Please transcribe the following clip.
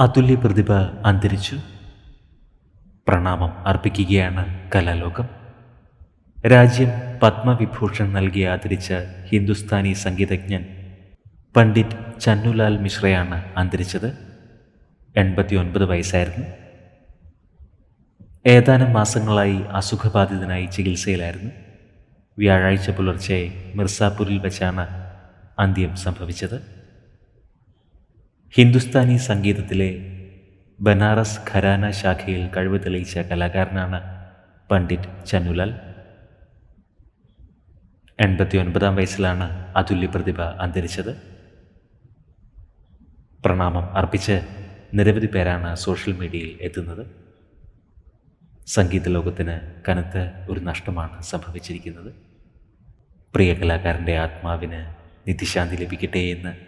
അതുല്യ പ്രതിഭ അന്തരിച്ചു. പ്രണാമം അർപ്പിക്കുകയാണ് കലാലോകം. രാജ്യം പത്മവിഭൂഷൺ നൽകി ആദരിച്ച ഹിന്ദുസ്ഥാനി സംഗീതജ്ഞൻ പണ്ഡിറ്റ് ചന്നുലാൽ മിശ്രയാണ് അന്തരിച്ചത്. എൺപത്തി ഒൻപത് വയസ്സായിരുന്നു. ഏതാനും മാസങ്ങളായി അസുഖബാധിതനായി ചികിത്സയിലായിരുന്നു. വ്യാഴാഴ്ച പുലർച്ചെ മിർസാപൂരിൽ വെച്ചാണ് അന്ത്യം സംഭവിച്ചത്. ഹിന്ദുസ്ഥാനി സംഗീതത്തിലെ ബനാറസ് ഖരാന ശാഖയിൽ കഴിവ് തെളിയിച്ച കലാകാരനാണ് പണ്ഡിറ്റ് ചന്നുലാൽ. എൺപത്തി ഒൻപതാം വയസ്സിലാണ് അതുല്യ പ്രതിഭ അന്തരിച്ചത്. പ്രണാമം അർപ്പിച്ച് നിരവധി പേരാണ് സോഷ്യൽ മീഡിയയിൽ എത്തുന്നത്. സംഗീത ലോകത്തിന് കനത്ത ഒരു നഷ്ടമാണ് സംഭവിച്ചിരിക്കുന്നത്. പ്രിയ കലാകാരന്റെ ആത്മാവിന് നിത്യശാന്തി ലഭിക്കട്ടെ എന്ന്